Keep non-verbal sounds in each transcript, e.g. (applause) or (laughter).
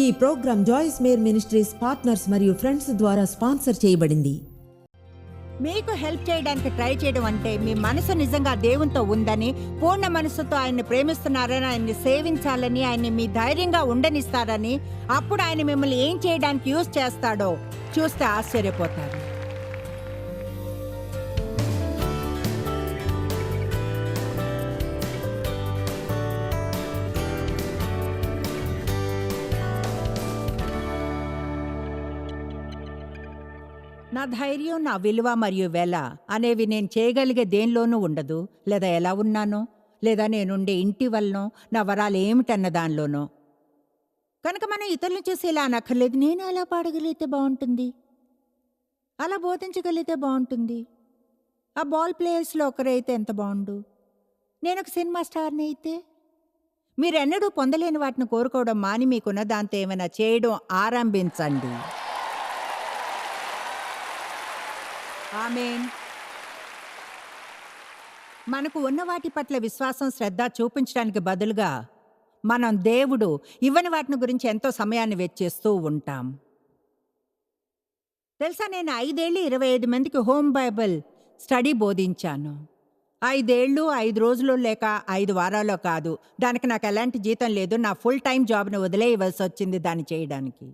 ఈ programme Joyce Meyer ministries partners మరియు friends ద్వారా స్పాన్సర్ చేయబడింది. మీకు హెల్ప్ చేయడానికి ట్రై చేయడం అంటే మీ మనసు నిజంగా దేవునితో ఉందని పూర్ణ మనసుతో ఆయన్ని ప్రేమిస్తున్నారని ఆయన్ని సేవించాలని ఆయన్ని మీ ధైర్యంగా ఉండనిస్తారని అప్పుడు ఆయన మిమ్మల్ని ఏం చేయడానికి యూజ్ చేస్తాడో చూస్తే ఆశ్చర్యపోతారు. నా ధైర్యం నా విలువ మరియు వెల అనేవి నేను చేయగలిగే దేనిలోనూ ఉండదు. లేదా ఎలా ఉన్నానో? లేదా నేనుండే ఇంటి వల్లనో నా వరాలు ఏమిటన్న దానిలోనో? కనుక మనం ఇతరులను చూసి ఇలా అనక్కర్లేదు. నేను అలా పాడగలిగితే బాగుంటుంది. అలా బోధించగలిగితే బాగుంటుంది. ఆ బాల్ ప్లేయర్స్లో ఒకరైతే ఎంత బాగుండు? నేను ఒక సినిమా స్టార్ని అయితే మీరెన్నడూ పొందలేని వాటిని కోరుకోవడం మాని మీకున్న దాంతో ఏమైనా చేయడం ఆరంభించండి. ఆమెన్. మనకు ఉన్న వాటి పట్ల విశ్వాసం శ్రద్ధ చూపించడానికి బదులుగా మనం దేవుడు ఇవ్వని వాటిని గురించి ఎంతో సమయాన్ని వెచ్చేస్తూ ఉంటాం. తెలుసా నేను ఐదేళ్ళు ఇరవై ఐదు మందికి హోమ్ బైబిల్ స్టడీ బోధించాను. ఐదేళ్ళు ఐదు రోజులు లేక ఐదు వారాల్లో కాదు. దానికి నాకు ఎలాంటి జీతం లేదు. నా ఫుల్ టైం జాబ్ని వదిలేయవలసి వచ్చింది దాన్ని చేయడానికి.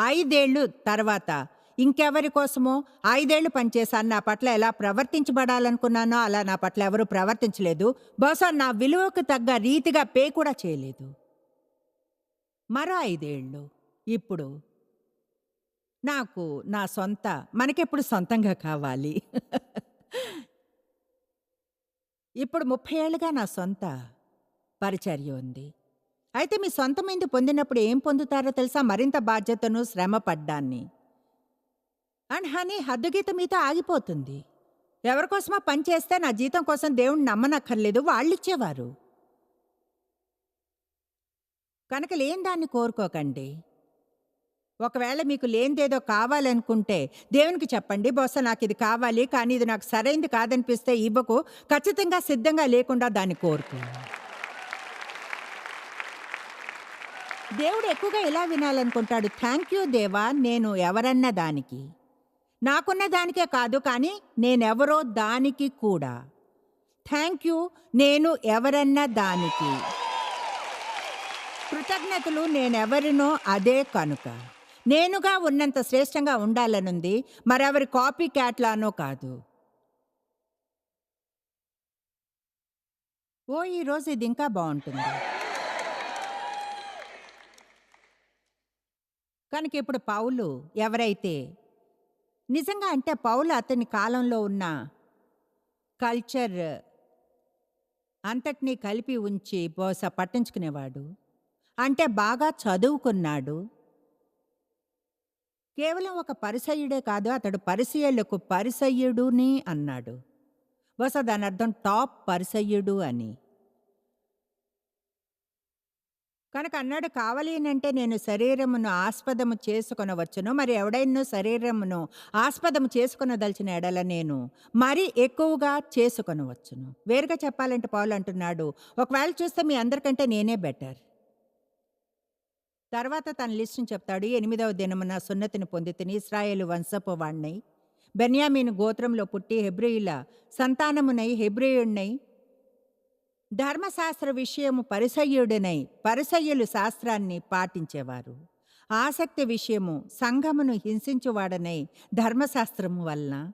ఐదేళ్ళు తర్వాత ఇంకెవరి కోసమో ఐదేళ్ళు పనిచేశాను. నా పట్ల ఎలా ప్రవర్తించబడాలనుకున్నానో అలా నా పట్ల ఎవరూ ప్రవర్తించలేదు. బహుశా నా విలువకు తగ్గ రీతిగా పే కూడా చేయలేదు. మరో ఐదేళ్ళు ఇప్పుడు నాకు నా సొంత మనకెప్పుడు సొంతంగా కావాలి. ఇప్పుడు ముప్పై ఏళ్ళుగా నా సొంత పరిచర్య ఉంది. అయితే మీ సొంతమైంది పొందినప్పుడు ఏం పొందుతారో తెలుసా? మరింత బాధ్యతను శ్రమ పడ్డాన్ని అండ్ హనీ హద్దుగీత మీతో ఆగిపోతుంది. ఎవరికోసమో పనిచేస్తే నా జీతం కోసం దేవుణ్ణి నమ్మనక్కర్లేదు వాళ్ళు ఇచ్చేవారు కనుక లేని దాన్ని కోరుకోకండి. ఒకవేళ మీకు లేనిదేదో కావాలనుకుంటే దేవునికి చెప్పండి బహుశా నాకు ఇది కావాలి కానీ ఇది నాకు సరైంది కాదనిపిస్తే ఇవ్వకు ఖచ్చితంగా సిద్ధంగా లేకుండా దాన్ని కోరుకో. దేవుడు ఎక్కువగా ఎలా వినాలనుకుంటాడు థ్యాంక్ యూ దేవా నేను ఎవరన్న దానికి. నాకున్న దానికే కాదు కానీ నేనెవరో దానికి కూడా. థ్యాంక్ యూ నేను ఎవరన్న దానికి. కృతజ్ఞతలు నేనెవరినో అదే కనుక. నేనుగా ఉన్నంత శ్రేష్టంగా ఉండాలనుంది మరెవరి కాపీ క్యాట్లానో కాదు. ఓ ఈరోజు ఇది ఇంకా బాగుంటుంది. కనుక ఇప్పుడు పౌలు ఎవరైతే నిజంగా అంటే పౌలు అతని కాలంలో ఉన్న కల్చర్ అంతటినీ కలిపి ఉంచి బహుశా పట్టించుకునేవాడు. అంటే బాగా చదువుకున్నాడు. కేవలం ఒక పరిసయ్యుడే కాదు అతడు పరిసయ్యులకు పరిసయ్యుడుని అన్నాడు. బహుశా దాని అర్థం టాప్ పరిసయ్యుడు అని. కనుక అన్నాడు కావాలి అంటే నేను శరీరమును ఆస్పదము చేసుకొనవచ్చును. మరి ఎవడైనా శరీరమును ఆస్పదము చేసుకొనదలిచిన ఎడల నేను మరి ఎక్కువగా చేసుకొనవచ్చును. వేరుగా చెప్పాలంటే పౌలు అంటున్నాడు ఒకవేళ చూస్తే మీ అందరికంటే నేనే బెటర్ తర్వాత తన లిస్టును చెప్తాడు ఎనిమిదవ దినమున సున్నతిని పొందితిని ఇస్రాయేలు వంశపు వాణ్ణై బెన్యామీను గోత్రంలో పుట్టి హెబ్రియుల సంతానమునై హెబ్రియుణ్ణై ధర్మశాస్త్ర విషయము పరిసయ్యుడనై పరిసయ్యులు శాస్త్రాన్ని పాటించేవారు. ఆసక్తి విషయము సంఘమును హింసించువాడనై ధర్మశాస్త్రము వలన.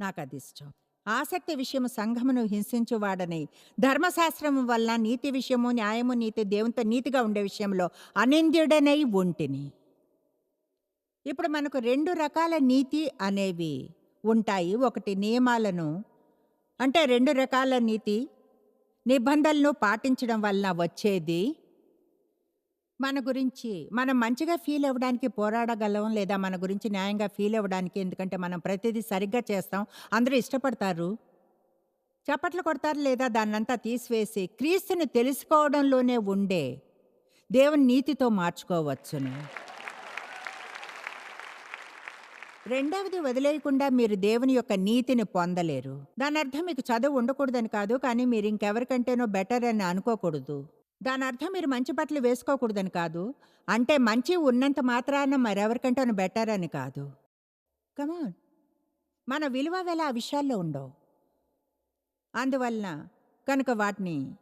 నాకు అది ఇష్టం ఆసక్తి విషయము సంఘమును హింసించువాడనై ధర్మశాస్త్రము వలన నీతి విషయము న్యాయము నీతి దేవునితో నీతిగా ఉండే విషయంలో అనింద్యుడనై ఉంటిని. ఇప్పుడు మనకు రెండు రకాల నీతి అనేవి ఉంటాయి. ఒకటి నియమాలను అంటే రెండు రకాల నీతి నిబంధనలను పాటించడం వలన వచ్చేది మన గురించి మనం మంచిగా ఫీల్ అవ్వడానికి పోరాడగలం లేదా మన గురించి న్యాయంగా ఫీల్ అవ్వడానికి ఎందుకంటే మనం ప్రతిదీ సరిగ్గా చేస్తాం అందరూ ఇష్టపడతారు. చప్పట్లు కొడతారు లేదా దాన్నంతా తీసివేసి క్రీస్తుని తెలుసుకోవడంలోనే ఉండే దేవుని నీతితో మార్చుకోవచ్చును. రెండవది వదిలేయకుండా మీరు దేవుని యొక్క నీతిని పొందలేరు. దాని అర్థం మీకు చదువు ఉండకూడదని కాదు కానీ మీరు ఇంకెవరికంటేనో బెటర్ అని అనుకోకూడదు. దాని అర్థం మీరు మంచి బట్టలు వేసుకోకూడదని కాదు అంటే మంచి ఉన్నంత మాత్రాన మరెవరికంటేనో బెటర్ అని కాదు. కమాన్ మన విలువ వేళ ఆ విషయాల్లో ఉండవు. అందువలన కనుక వాటిని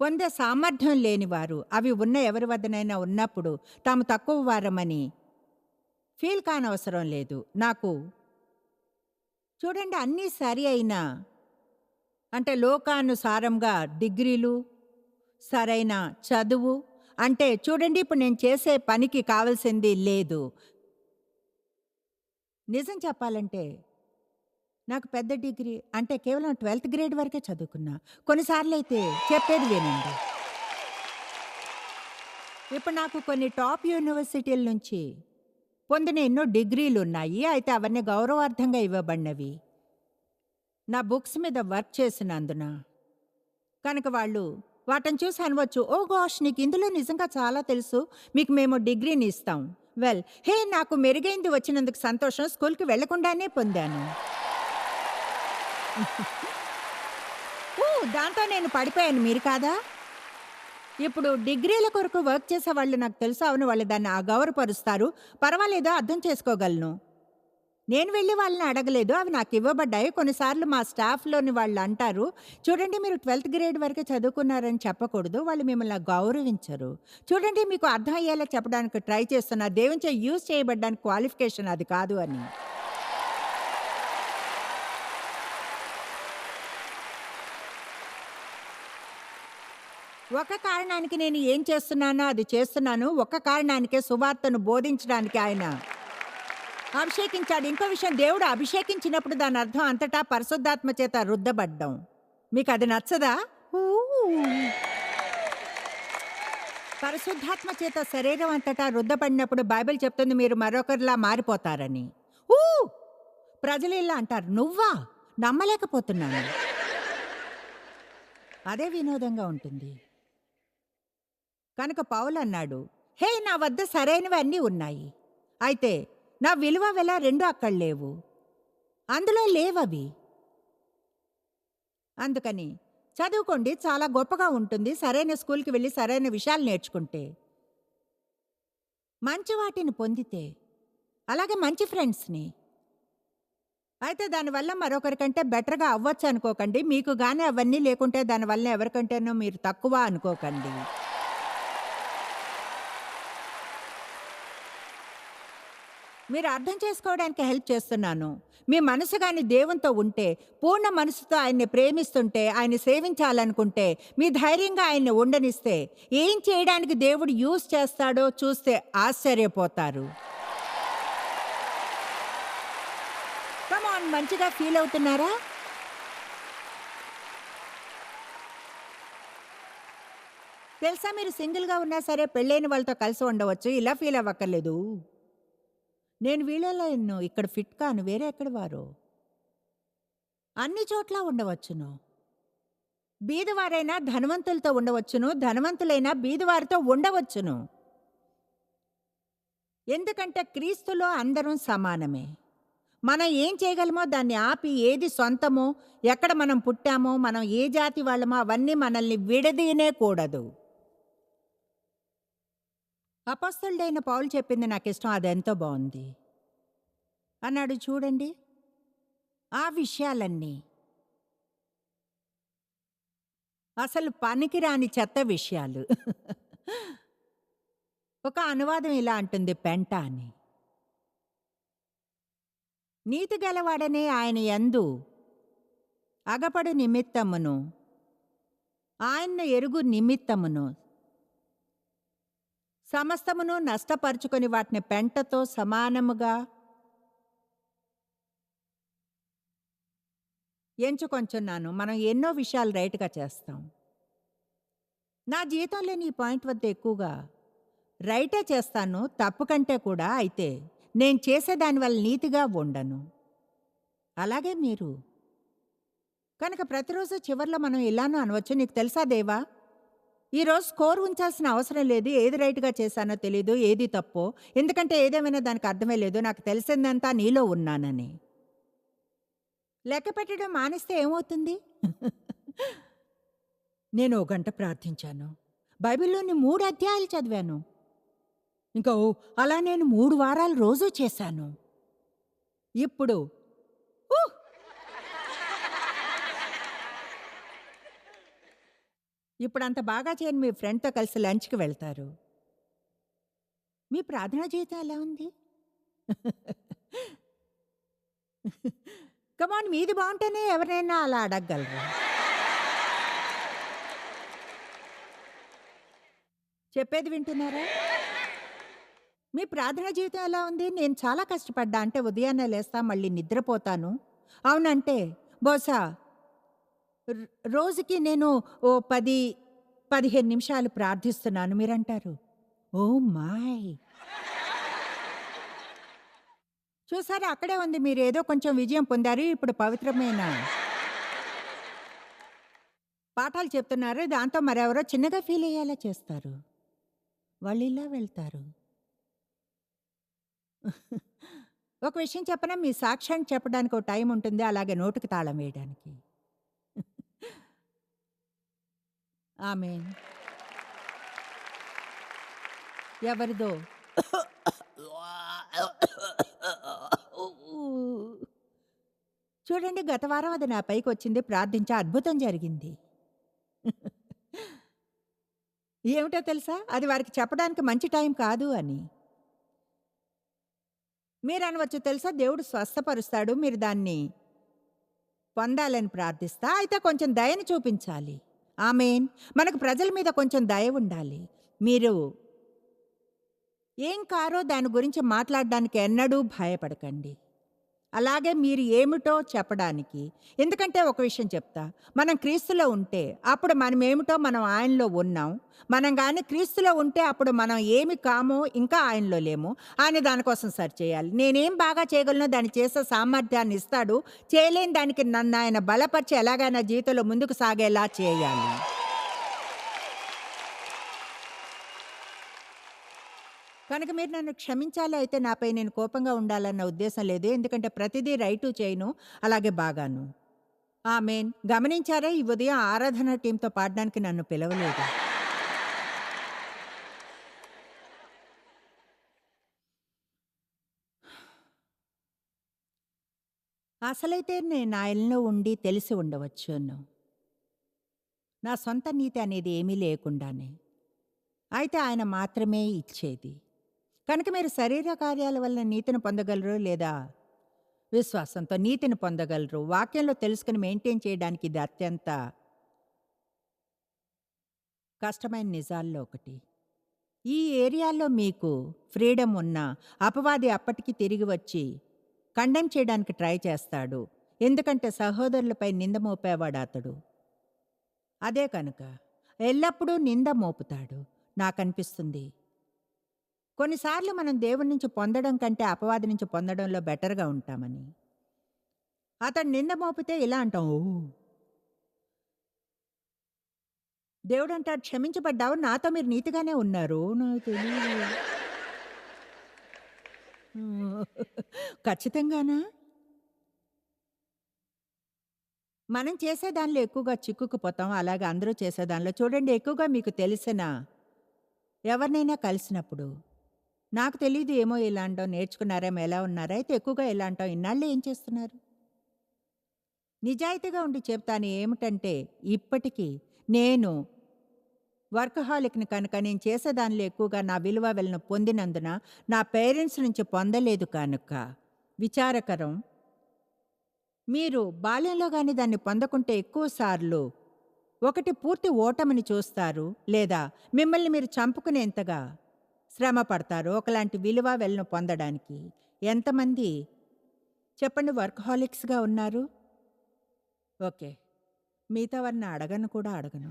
పొందే సామర్థ్యం లేనివారు అవి ఉన్న ఎవరి వద్దనైనా ఉన్నప్పుడు తాము తక్కువ వారమని ఫీల్ కానవసరం లేదు. నాకు చూడండి అన్నీ సరి అయినా అంటే లోకానుసారంగా డిగ్రీలు సరైన చదువు అంటే చూడండి ఇప్పుడు నేను చేసే పనికి కావాల్సింది లేదు. నిజం చెప్పాలంటే నాకు పెద్ద డిగ్రీ అంటే కేవలం ట్వెల్త్ గ్రేడ్ వరకే చదువుకున్నా. కొన్నిసార్లు అయితే చెప్పేది వినండి. ఇప్పుడు నాకు కొన్ని టాప్ యూనివర్సిటీల నుంచి పొందిన ఎన్నో డిగ్రీలు ఉన్నాయి అయితే అవన్నీ గౌరవార్థంగా ఇవ్వబడినవి. నా బుక్స్ మీద వర్క్ చేసినందున కనుక వాళ్ళు వాటిని చూసి అనవచ్చు. ఓ గోష్ నీకు ఇందులో నిజంగా చాలా తెలుసు. మీకు మేము డిగ్రీని ఇస్తాం. వెల్ హే నాకు మెరుగైంది వచ్చినందుకు సంతోషం. స్కూల్కి వెళ్ళకుండానే పొందాను. (laughs) ఓ దాంతో నేను పడిపోయాను. మీరు కాదా? ఇప్పుడు డిగ్రీల కొరకు వర్క్ చేసే వాళ్ళు నాకు తెలుసు? అవును వాళ్ళు దాన్ని అగౌరవపరుస్తారు. పర్వాలేదో? అర్థం చేసుకోగలను. నేను వెళ్ళి వాళ్ళని అడగలేదు. అవి నాకు ఇవ్వబడ్డాయి. కొన్నిసార్లు మా స్టాఫ్లోని వాళ్ళు అంటారు చూడండి మీరు ట్వెల్త్ గ్రేడ్ వరకే చదువుకున్నారని చెప్పకూడదు. వాళ్ళు మిమ్మల్ని గౌరవించరు. చూడండి మీకు అర్థం అయ్యేలా చెప్పడానికి ట్రై చేస్తున్నా. దేవునిచే యూజ్ చేయబడ్డానికి క్వాలిఫికేషన్ అది కాదు అని. ఒక కారణానికి నేను ఏం చేస్తున్నానో అది చేస్తున్నాను. ఒక కారణానికే సువార్తను బోధించడానికి ఆయన అభిషేకించాడు. ఇంకో విషయం దేవుడు అభిషేకించినప్పుడు దాని అర్థం అంతటా పరిశుద్ధాత్మ చేత రుద్దబడ్డం. మీకు అది నచ్చదా? ఊ. పరిశుద్ధాత్మ చేత శరీరం అంతటా రుద్దపడినప్పుడు బైబిల్ చెప్తుంది మీరు మరొకరిలా మారిపోతారని. ఊ. ప్రజలు ఇలా అంటారు. నువ్వా? నమ్మలేకపోతున్నాను. అదే వినోదంగా ఉంటుంది. కనుక పౌలు అన్నాడు హే నా వద్ద సరైనవి అన్నీ ఉన్నాయి. అయితే నా విలువ వెల రెండు అక్కడ లేవు. అందులో లేవవి. అందుకని చదువుకోండి చాలా గొప్పగా ఉంటుంది సరైన స్కూల్కి వెళ్ళి సరైన విషయాలు నేర్చుకుంటే. మంచి వాటిని పొందితే అలాగే మంచి ఫ్రెండ్స్ని. అయితే దానివల్ల మరొకరికంటే బెటర్గా అవ్వచ్చు అనుకోకండి మీకు కానీ అవన్నీ లేకుంటే దానివల్ల ఎవరికంటేనో మీరు తక్కువ అనుకోకండి. మీరు అర్థం చేసుకోవడానికి హెల్ప్ చేస్తున్నాను. మీ మనసు కానీ దేవునితో ఉంటే పూర్ణ మనసుతో ఆయన్ని ప్రేమిస్తుంటే ఆయన్ని సేవించాలనుకుంటే మీ ధైర్యంగా ఆయన్ని ఉండనిస్తే ఏం చేయడానికి దేవుడు యూజ్ చేస్తాడో చూస్తే ఆశ్చర్యపోతారు. కమాన్ మంచిగా ఫీల్ అవుతున్నారా? తెలుసా మీరు సింగిల్గా ఉన్నా సరే పెళ్ళైన వాళ్ళతో కలిసి ఉండవచ్చు ఇలా ఫీల్ అవ్వక్కర్లేదు. నేను వీళ్ళలో ఎన్నో ఇక్కడ ఫిట్ కాను వేరే ఎక్కడ వారు? అన్ని చోట్ల ఉండవచ్చును. బీదవారైనా ధనవంతులతో ఉండవచ్చును ధనవంతులైనా బీదవారితో ఉండవచ్చును. ఎందుకంటే క్రీస్తులో అందరం సమానమే. మనం ఏం చేయగలమో దాన్ని ఆపి ఏది సొంతమో ఎక్కడ మనం పుట్టామో మనం ఏ జాతి వాళ్ళమో అవన్నీ మనల్ని విడదీయనే కూడదు. అపస్తుడైన పౌలు చెప్పింది నాకు ఇష్టం అదెంతో బాగుంది అన్నాడు చూడండి ఆ విషయాలన్నీ. అసలు పనికిరాని చెత్త విషయాలు. ఒక అనువాదం ఇలా అంటుంది పెంట అని. నీతి గలవాడనే ఆయన ఎందు అగపడు నిమిత్తమును ఆయన్ను ఎరుగు నిమిత్తమును. సమస్తమును నష్టపరుచుకొని వాటిని పెంటతో సమానముగా ఎంచుకొంచున్నాను. మనం ఎన్నో విషయాలు రైట్గా చేస్తాం. నా జీవితంలోని ఈ పాయింట్ వద్ద ఎక్కువగా రైటే చేస్తాను. తప్పు కంటే కూడా అయితే నేను చేసేదాని వల్ల నీతిగా ఉండను. అలాగే మీరు. కనుక ప్రతిరోజు చివర్లో మనం ఇలానూ అనవచ్చు. నీకు తెలుసా దేవా? ఈరోజు స్కోర్ ఉంచాల్సిన అవసరం లేదు. ఏది రైట్గా చేశానో తెలియదు ఏది తప్పో. ఎందుకంటే ఏదేమైనా దానికి అర్థమే లేదు. నాకు తెలిసిందంతా నీలో ఉన్నానని. లెక్క పెట్టడం మానేస్తే ఏమవుతుంది? (laughs) నేను ఓ గంట ప్రార్థించాను. బైబిల్లోని మూడు అధ్యాయాలు చదివాను. ఇంకా అలా నేను మూడు వారాలు రోజూ చేశాను. ఇప్పుడు ఊ! ఇప్పుడు అంత బాగా చేయని మీ ఫ్రెండ్తో కలిసి లంచ్కి వెళ్తారు. మీ ప్రార్థనా జీవితం ఎలా ఉంది? (laughs) కమాన్ మీది బాగుంటేనే ఎవరైనా అలా అడగగలరు? చెప్పేది వింటున్నారా? మీ ప్రార్థనా జీవితం ఎలా ఉంది? నేను చాలా కష్టపడ్డా. అంటే ఉదయాన్నే లేస్తా మళ్ళీ నిద్రపోతాను. అవునంటే బహుశా రోజుకి నేను ఓ పది పదిహేను నిమిషాలు ప్రార్థిస్తున్నాను మీరంటారు? ఓ మాయ్ చూసారా అక్కడే ఉంది మీరు ఏదో కొంచెం విజయం పొందారు ఇప్పుడు పవిత్రమైన? పాఠాలు చెప్తున్నారు దాంతో మరెవరో చిన్నగా ఫీల్ అయ్యేలా చేస్తారు. వాళ్ళు ఇలా వెళ్తారు. ఒక విషయం చెప్పనా? మీ సాక్ష్యాన్ని చెప్పడానికి ఒక టైం ఉంటుంది అలాగే నోటుకు తాళం వేయడానికి. ఆమె ఎవరిదో? చూడండి గత వారం అది నా పైకి వచ్చింది ప్రార్థించే అద్భుతం జరిగింది. ఏమిటో తెలుసా? అది వారికి చెప్పడానికి మంచి టైం కాదు అని. మీరు అనవచ్చు తెలుసా దేవుడు స్వస్థపరుస్తాడు మీరు దాన్ని పొందాలని ప్రార్థిస్తా అయితే కొంచెం దయని చూపించాలి. ఆమెన్. మనకు ప్రజల మీద కొంచెం దయ ఉండాలి. మీరు ఏం కారో దాని గురించి మాట్లాడడానికి ఎన్నడూ భయపడకండి. అలాగే మీరు ఏమిటో చెప్పడానికి. ఎందుకంటే ఒక విషయం చెప్తా. మనం క్రీస్తులో ఉంటే అప్పుడు మనం ఏమిటో మనం ఆయనలో ఉన్నాం. మనం కానీ క్రీస్తులో ఉంటే అప్పుడు మనం ఏమి కామో ఇంకా ఆయనలో లేము. ఆయన దానికోసం సరి చేయాలి నేనేం బాగా చేయగలను? దాన్ని చేసే సామర్థ్యాన్ని ఇస్తాడు. చేయలేని దానికి నన్ను ఆయన బలపరిచి ఎలాగైనా జీవితంలో ముందుకు సాగేలా చేయాలి. కనుక మీరు నన్ను క్షమించాలి అయితే నాపై నేను కోపంగా ఉండాలన్న ఉద్దేశం లేదు. ఎందుకంటే ప్రతిదీ రైటు చేయను అలాగే బాగాను. ఆమెన్. గమనించారా ఈ ఉదయం ఆరాధన టీంతో పాడడానికి నన్ను పిలవలేదు. అసలైతే నేను ఆయనలో ఉండి తెలిసి ఉండవచ్చును. నా సొంత నీతి అనేది ఏమీ లేకుండానే. అయితే ఆయన మాత్రమే ఇచ్చేది. కనుక మీరు శరీర కార్యాల వల్ల నీతిని పొందగలరు లేదా? విశ్వాసంతో నీతిని పొందగలరు. వాక్యంలో తెలుసుకుని మెయింటైన్ చేయడానికి ఇది అత్యంత కష్టమైన నిజాల్లో ఒకటి. ఈ ఏరియాలో మీకు ఫ్రీడమ్ ఉన్న అపవాది అప్పటికి తిరిగి వచ్చి కండెమ్ చేయడానికి ట్రై చేస్తాడు. ఎందుకంటే సహోదరులపై నింద మోపేవాడు అతడు. అదే కనుక ఎల్లప్పుడూ నింద మోపుతాడు. నాకనిపిస్తుంది. కొన్నిసార్లు మనం దేవుడి నుంచి పొందడం కంటే అపవాది నుంచి పొందడంలో బెటర్గా ఉంటామని. అతను నింద మోపితే ఇలా అంటాం ఓ! దేవుడు అంటాడు క్షమించబడ్డావు నాతో మీరు నీతిగానే ఉన్నారు నాకు తెలియదు. ఖచ్చితంగానా? మనం చేసే దానిలో ఎక్కువగా చిక్కుకుపోతాం అలాగే అందరూ చేసే దానిలో. చూడండి ఎక్కువగా మీకు తెలిసిన ఎవరినైనా కలిసినప్పుడు నాకు తెలియదు ఏమో ఇలా అంటాం నేర్చుకున్నారేమో ఎలా ఉన్నారా అయితే ఎక్కువగా ఎలా అంటాం ఇన్నాళ్ళు ఏం చేస్తున్నారు? నిజాయితీగా ఉండి చెప్తాను ఏమిటంటే ఇప్పటికీ నేను వర్కహాలిక్ని కనుక నేను చేసే దానిలో ఎక్కువగా నా విలువ వెళ్ళను పొందినందున నా పేరెంట్స్ నుంచి పొందలేదు కనుక విచారకరం. మీరు బాల్యంలో కానీ దాన్ని పొందకుంటే ఎక్కువ సార్లు ఒకటి పూర్తి ఓటమిని చూస్తారు లేదా మిమ్మల్ని మీరు చంపుకునేంతగా శ్రమ పడతారు. ఒకలాంటి విలువ వెళ్ళను పొందడానికి. ఎంతమంది చెప్పండి వర్క్హాలిక్స్గా ఉన్నారు? ఓకే. మిగతా వారిని అడగను కూడా అడగను.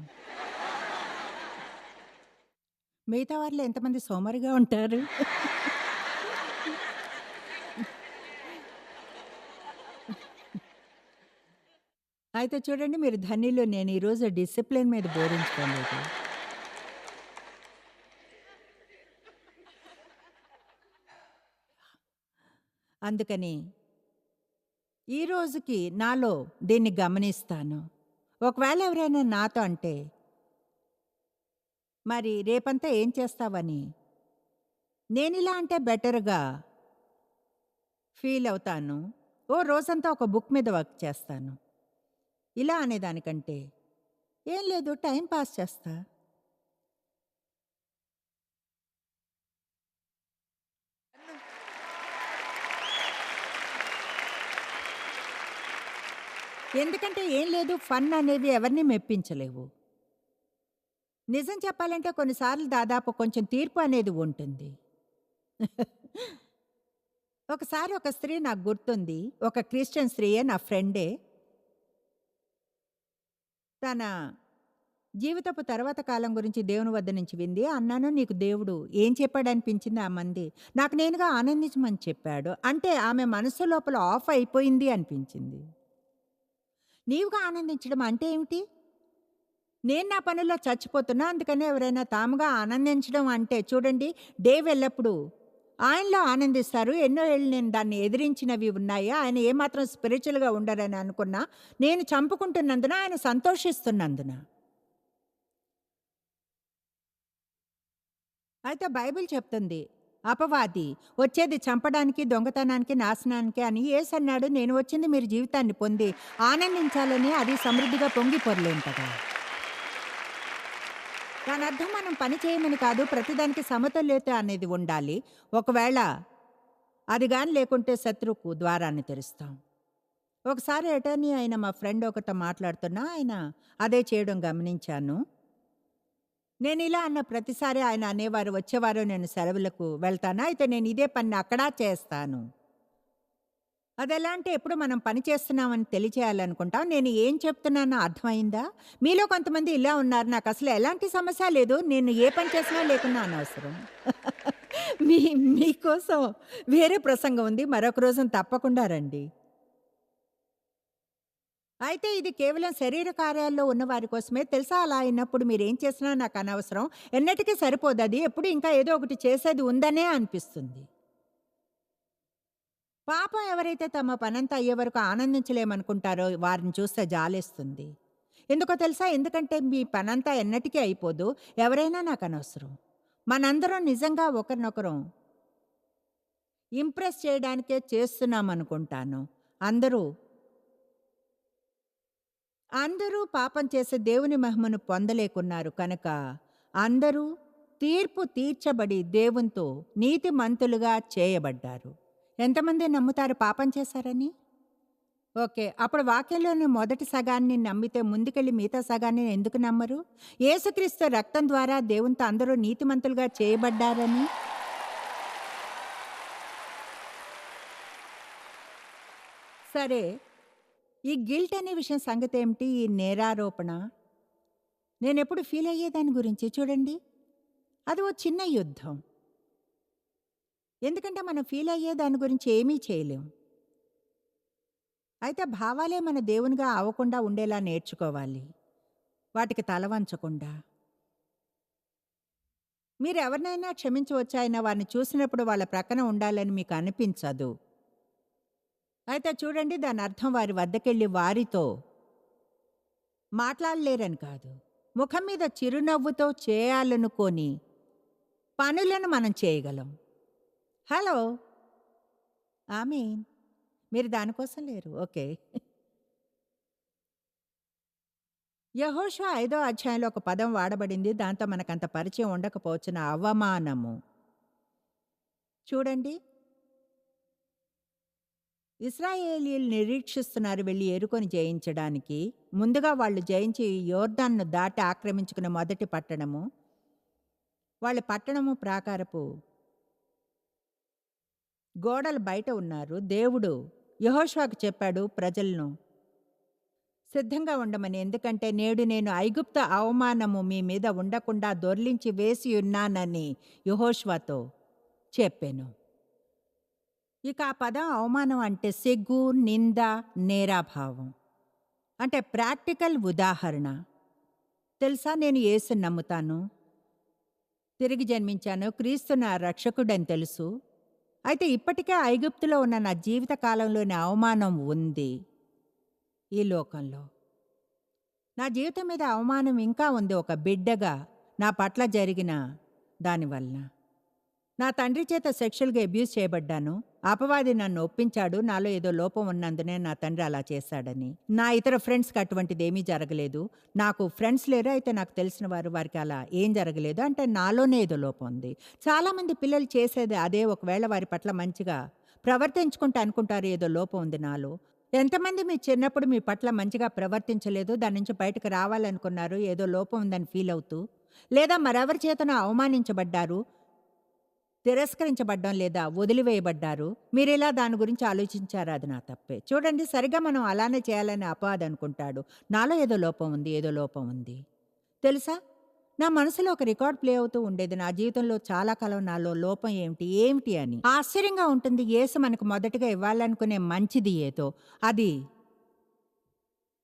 మిగతా వారిలో ఎంతమంది సోమరిగా ఉంటారు? అయితే చూడండి మీరు ధనిలో నేను ఈరోజు డిసిప్లిన్ మీద బోధించుకోలేదు అందుకని ఈ రోజుకి నాలో దీన్ని గమనిస్తాను. ఒకవేళ ఎవరైనా నాతో అంటే మరి రేపంతా ఏం చేస్తావని? నేనిలా అంటే బెటర్గా ఫీల్ అవుతాను. ఓ రోజంతా ఒక బుక్ మీద వర్క్ చేస్తాను. ఇలా అనేదానికంటే ఏం లేదు టైం పాస్ చేస్తా. ఎందుకంటే ఏం లేదు ఫన్ అనేవి ఎవరిని మెప్పించలేవు. నిజం చెప్పాలంటే కొన్నిసార్లు దాదాపు కొంచెం తీర్పు అనేది ఉంటుంది. ఒకసారి ఒక స్త్రీ నాకు గుర్తుంది. ఒక క్రిస్టియన్ స్త్రీయే నా ఫ్రెండే. తన జీవితపు తర్వాత కాలం గురించి దేవుని వద్ద నుంచి వింది. అన్నాను నీకు దేవుడు ఏం చెప్పాడు అనిపించింది ఆ మంది? నాకు నేనుగా ఆనందించమని చెప్పాడు. అంటే ఆమె మనసు లోపల ఆఫ్ అయిపోయింది అనిపించింది. నీవుగా ఆనందించడం అంటే ఏమిటి? నేను నా పనుల్లో చచ్చిపోతున్నా అందుకని ఎవరైనా తాముగా ఆనందించడం అంటే చూడండి డే వెళ్ళప్పుడు ఆయనలో ఆనందిస్తారు. ఎన్నో ఏళ్ళు నేను దాన్ని ఎదిరించినవి ఉన్నాయి. ఆయన ఏమాత్రం స్పిరిచువల్గా ఉండరని అనుకున్నా నేను చంపుకుంటున్నందున ఆయన సంతోషిస్తున్నందున. అయితే బైబిల్ చెప్తుంది అపవాది. వచ్చేది చంపడానికి దొంగతనానికి నాశనానికి అని ఏస్ అన్నాడు నేను వచ్చింది మీరు జీవితాన్ని పొంది ఆనందించాలని అది సమృద్ధిగా పొంగి పొరలేంటగా దాని అర్థం మనం పని చేయమని కాదు ప్రతిదానికి సమతుల్యత అనేది ఉండాలి. ఒకవేళ అది కానీ లేకుంటే శత్రువుకు ద్వారాన్ని తెరుస్తాం. ఒకసారి అటర్నీ అయిన మా ఫ్రెండ్ ఒకతో మాట్లాడుతున్నా ఆయన అదే చేయడం గమనించాను. నేను ఇలా అన్న ప్రతిసారి ఆయన అనేవారు వచ్చేవారు నేను సెలవులకు వెళ్తాను? అయితే నేను ఇదే పని అక్కడా చేస్తాను. అది ఎలా అంటే ఎప్పుడు మనం పని చేస్తున్నామని తెలియచేయాలనుకుంటాం నేను ఏం చెప్తున్నానో అర్థమైందా? మీలో కొంతమంది ఇలా ఉన్నారు. నాకు అసలు ఎలాంటి సమస్య లేదు. నేను ఏ పని చేసినా లేకున్నా అనవసరం. (laughs) మీ మీకోసం వేరే ప్రసంగం ఉంది. మరొక రోజు తప్పకుండా రండి. అయితే ఇది కేవలం శరీర కార్యాల్లో ఉన్న వారి కోసమే. తెలుసా? అలా అయినప్పుడు మీరు ఏం చేసినా నాకు అనవసరం. ఎన్నటికీ సరిపోదు అది. ఎప్పుడు ఇంకా ఏదో ఒకటి చేసేది ఉందనే అనిపిస్తుంది. పాపం ఎవరైతే తమ పనంతా అయ్యే వరకు ఆనందించలేమనుకుంటారో వారిని చూస్తే జాలేస్తుంది. ఎందుకో తెలుసా? ఎందుకంటే మీ పనంతా ఎన్నటికీ అయిపోదు. ఎవరైనా నాకు అనవసరం. మనందరం నిజంగా ఒకరినొకరం ఇంప్రెస్ చేయడానికే చేస్తున్నాం అనుకుంటాను అందరూ అందరూ పాపం చేసే దేవుని మహిమను పొందలేకున్నారు కనుక అందరూ తీర్పు తీర్చబడి దేవునితో నీతిమంతులుగా చేయబడ్డారు. ఎంతమంది నమ్ముతారు పాపం చేశారని? ఓకే అప్పుడు వాక్యంలోని మొదటి సగాన్ని నమ్మితే ముందుకెళ్ళి మిగతా సగాన్ని ఎందుకు నమ్మరు? యేసుక్రీస్తు రక్తం ద్వారా దేవునితో అందరూ నీతిమంతులుగా చేయబడ్డారని? సరే ఈ గిల్ట్ అనే విషయం సంగతి ఏమిటి? ఈ నేరారోపణ. నేను ఎప్పుడు ఫీల్ అయ్యేదాని గురించి చూడండి. అది ఓ చిన్న యుద్ధం. ఎందుకంటే మనం ఫీల్ అయ్యే దాని గురించి ఏమీ చేయలేం. అయితే భావాలే మన దేవునిగా అవ్వకుండా ఉండేలా నేర్చుకోవాలి. వాటికి తల వంచకుండా. మీరు ఎవరినైనా క్షమించవచ్చా? అయినా వారిని చూసినప్పుడు వాళ్ళ ప్రక్కన ఉండాలని మీకు అనిపించదు. అయితే చూడండి దాని అర్థం వారి వద్దకెళ్ళి వారితో మాట్లాడలేరని కాదు. ముఖం మీద చిరునవ్వుతో చేయాలనుకొని పనులను మనం చేయగలం. హలో? ఆమె మీరు దానికోసం లేరు. ఓకే. యహోషువ ఐదో అధ్యాయంలో ఒక పదం వాడబడింది. దాంతో మనకంత పరిచయం ఉండకపోవచ్చిన అవమానము. చూడండి. ఇస్రాయేలీలు నిరీక్షిస్తున్నారు వెళ్ళి ఏరుకొని జయించడానికి. ముందుగా వాళ్ళు జయించి యోర్దాన్ను దాటి ఆక్రమించుకున్న మొదటి పట్టణము. వాళ్ళ పట్టణము ప్రాకారపు గోడలు బయట ఉన్నారు. దేవుడు యహోష్వాకు చెప్పాడు ప్రజలను సిద్ధంగా ఉండమని. ఎందుకంటే నేడు నేను ఐగుప్త అవమానము మీ మీద ఉండకుండా దొర్లించి వేసి ఉన్నానని యహోష్వాతో చెప్పాను. ఇక ఆ పదం అవమానం అంటే సిగ్గు నింద నేరాభావం. అంటే ప్రాక్టికల్ ఉదాహరణ. తెలుసా నేను యేసుని నమ్ముతాను? తిరిగి జన్మించాను క్రీస్తు నా రక్షకుడని తెలుసు. అయితే ఇప్పటికే ఐగుప్తులో ఉన్న నా జీవిత కాలంలోని అవమానం ఉంది ఈ లోకంలో. నా జీవితం మీద అవమానం ఇంకా ఉంది ఒక బిడ్డగా నా పట్ల జరిగిన దానివల్ల నా తండ్రి చేత సెక్షువల్గా అబ్యూస్ చేయబడ్డాను. అపవాది నన్ను ఒప్పించాడు. నాలో ఏదో లోపం ఉన్నందునే నా తండ్రి అలా చేశాడని. నా ఇతర ఫ్రెండ్స్కి అటువంటిది ఏమీ జరగలేదు. నాకు ఫ్రెండ్స్ లేరు. అయితే నాకు తెలిసిన వారు వారికి అలా ఏం జరగలేదు అంటే నాలోనే ఏదో లోపం ఉంది. చాలామంది పిల్లలు చేసేది అదే. ఒకవేళ వారి పట్ల మంచిగా ప్రవర్తించుకుంటే అనుకుంటారు ఏదో లోపం ఉంది నాలో. ఎంతమంది మీ చిన్నప్పుడు మీ పట్ల మంచిగా ప్రవర్తించలేదు. దాని నుంచి బయటకు రావాలనుకున్నారు. ఏదో లోపం ఉందని ఫీల్ అవుతూ. లేదా మరెవరి చేతనో అవమానించబడ్డారు. తిరస్కరించబడ్డం లేదా వదిలివేయబడ్డారు? మీరు ఇలా దాని గురించి ఆలోచించారు? అది నా తప్పే. చూడండి సరిగా మనం అలానే చేయాలని అపవాది అనుకుంటాడు. నాలో ఏదో లోపం ఉంది ఏదో లోపం ఉంది. తెలుసా? నా మనసులో ఒక రికార్డ్ ప్లే అవుతూ ఉండేది. నా జీవితంలో చాలా కాలం నాలో లోపం ఏమిటి ఏమిటి అని. ఆశ్చర్యంగా ఉంటుంది. ఏసు మనకు మొదటగా ఇవ్వాలనుకునే మంచిది ఏదో. అది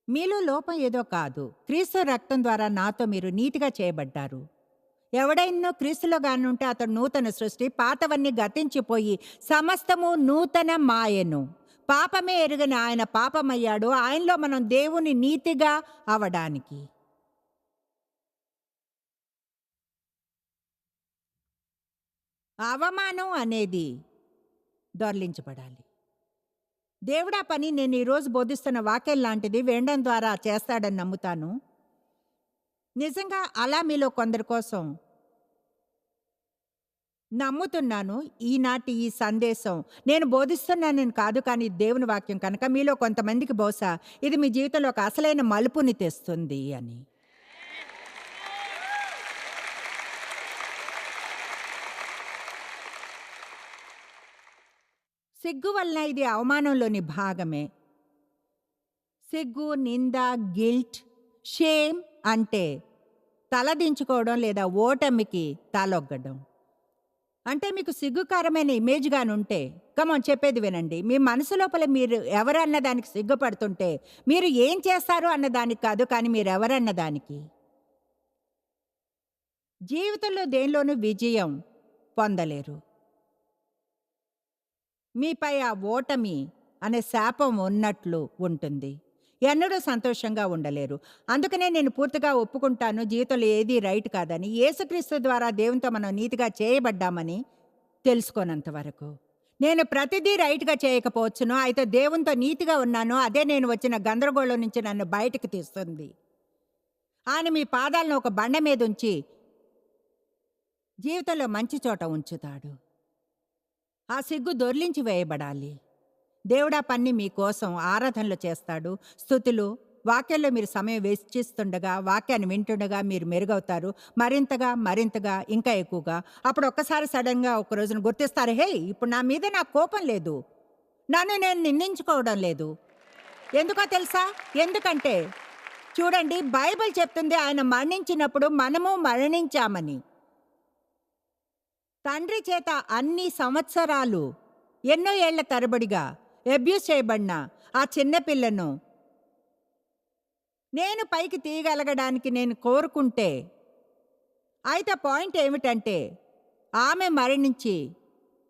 మీలో లోపం ఏదో కాదు. క్రీస్తు రక్తం ద్వారా నాతో మీరు నీతిగా చేయబడ్డారు. ఎవడైనో క్రీస్తులో గానుంటే అతడు నూతన సృష్టి పాతవన్నీ గతించిపోయి సమస్తము నూతన మాయను. పాపమే ఎరుగని ఆయన పాపమయ్యాడు ఆయనలో మనం దేవుని నీతిగా అవడానికి. అవమానం అనేది దొర్లించబడాలి. దేవుడా పని నేను ఈరోజు బోధిస్తున్న వాక్యం లాంటిది వేయడం ద్వారా చేస్తాడని నమ్ముతాను. నిజంగా అలా మీలో కొందరి కోసం నమ్ముతున్నాను. ఈనాటి ఈ సందేశం నేను బోధిస్తున్నానని కాదు కానీ దేవుని వాక్యం కనుక మీలో కొంతమందికి బహుశా ఇది మీ జీవితంలో ఒక అసలైన మలుపుని తెస్తుంది అని. సిగ్గు వలన ఇది అవమానంలోని భాగమే. సిగ్గు నింద గిల్ట్ షేమ్ అంటే తలదించుకోవడం లేదా ఓటమికి తలొగ్గడం. అంటే మీకు సిగ్గుకారమైన ఇమేజ్గానుంటే కమన్ చెప్పేది వినండి. మీ మనసు లోపల మీరు ఎవరన్న దానికి సిగ్గుపడుతుంటే మీరు ఏం చేస్తారు అన్న దానికి కాదు కానీ మీరు ఎవరన్న దానికి? జీవితంలో దేనిలోనూ విజయం పొందలేరు. మీపై ఆ ఓటమి అనే శాపం ఉన్నట్లు ఉంటుంది. ఎన్నడూ సంతోషంగా ఉండలేరు. అందుకనే నేను పూర్తిగా ఒప్పుకుంటాను. జీవితంలో ఏది రైట్ కాదని యేసుక్రీస్తు ద్వారా దేవునితో మనం నీతిగా చేయబడ్డామని తెలుసుకోనంత వరకు. నేను ప్రతిదీ రైట్గా చేయకపోవచ్చును అయితే దేవునితో నీతిగా ఉన్నాను అదే నేను వచ్చిన గందరగోళం నుంచి నన్ను బయటకు తీస్తుంది. ఆయన మీ పాదాలను ఒక బండ మీద ఉంచి జీవితంలో మంచి చోట ఉంచుతాడు. ఆ సిగ్గు దొర్లించి వేయబడాలి. దేవుడా పన్ని మీకోసం ఆరాధనలు చేస్తాడు. స్థుతులు వాక్యంలో మీరు సమయం వెచ్చిస్తుండగా వాక్యాన్ని వింటుండగా మీరు మెరుగవుతారు. మరింతగా మరింతగా ఇంకా ఎక్కువగా. అప్పుడు ఒక్కసారి సడన్గా ఒక రోజున గుర్తిస్తారు. హే ఇప్పుడు నా మీద నాకు కోపం లేదు. నన్ను నేను నిందించుకోవడం లేదు. ఎందుకో తెలుసా? ఎందుకంటే చూడండి బైబిల్ చెప్తుంది ఆయన మరణించినప్పుడు మనము మరణించామని. తండ్రి చేత అన్ని సంవత్సరాలు ఎన్నో ఏళ్ళ తరబడిగా అబ్యూస్ చేయబడిన ఆ చిన్నపిల్లను నేను పైకి తీయగలగడానికి నేను కోరుకుంటే. అయితే పాయింట్ ఏమిటంటే ఆమె మరణించి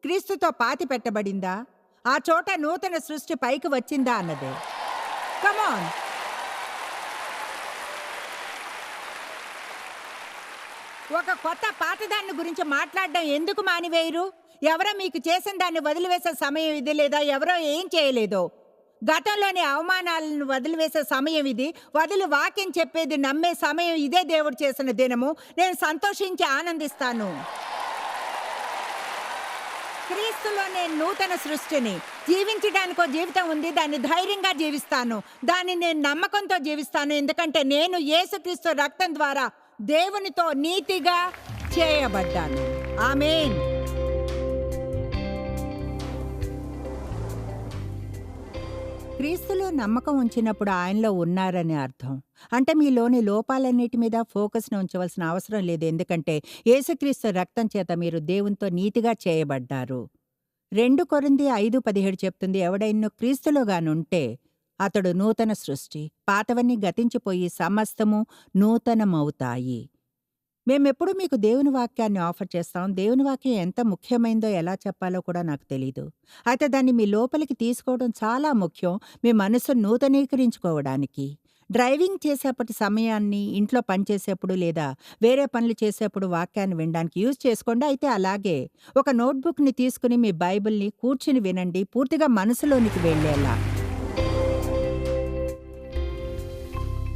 క్రీస్తుతో పాతి పెట్టబడిందా? ఆ చోట నూతన సృష్టి పైకి వచ్చిందా అన్నదే. కమాన్ ఒక కొత్త పాతదాన్ని గురించి మాట్లాడడం ఎందుకు మానివేయరు? ఎవరో మీకు చేసిన దాన్ని వదిలివేసే సమయం ఇది లేదా? ఎవరో ఏం చేయలేదో? గతంలోని అవమానాలను వదిలివేసే సమయం ఇది. వదిలి వాక్యం చెప్పేది నమ్మే సమయం ఇదే దేవుడు చేసిన దినము. నేను సంతోషించి ఆనందిస్తాను. క్రీస్తులో నేను నూతన సృష్టిని. జీవించడానికి జీవితం ఉంది. దాన్ని ధైర్యంగా జీవిస్తాను. దాన్ని నేను నమ్మకంతో జీవిస్తాను. ఎందుకంటే నేను యేసుక్రీస్తు రక్తం ద్వారా దేవునితో నీతిగా చేయబడ్డాను. ఆమెన్. క్రీస్తులో నమ్మకం ఉంచినప్పుడు ఆయనలో ఉన్నారని అర్థం. అంటే మీలోని లోపాలన్నిటి మీద ఫోకస్ను ఉంచవలసిన అవసరం లేదు. ఎందుకంటే యేసుక్రీస్తు రక్తం చేత మీరు దేవునితో నీతిగా చేయబడ్డారు. రెండు కొరింది ఐదు పదిహేడు చెప్తుంది ఎవడైనా క్రీస్తులోగానుంటే అతడు నూతన సృష్టి పాతవన్నీ గతించిపోయి సమస్తము నూతనమవుతాయి. మేమెప్పుడు మీకు దేవుని వాక్యాన్ని ఆఫర్ చేస్తాం. దేవుని వాక్యం ఎంత ముఖ్యమైందో ఎలా చెప్పాలో కూడా నాకు తెలీదు. అయితే దాన్ని మీ లోపలికి తీసుకోవడం చాలా ముఖ్యం. మీ మనసు నూతనీకరించుకోవడానికి. డ్రైవింగ్ చేసేపటి సమయాన్ని ఇంట్లో పని చేసేప్పుడు లేదా వేరే పనులు చేసేప్పుడు వాక్యాన్ని వినడానికి యూజ్ చేసుకోండి. అయితే అలాగే ఒక నోట్బుక్ని తీసుకుని మీ బైబిల్ని కూర్చుని వినండి. పూర్తిగా మనసులోనికి వెళ్ళేలా.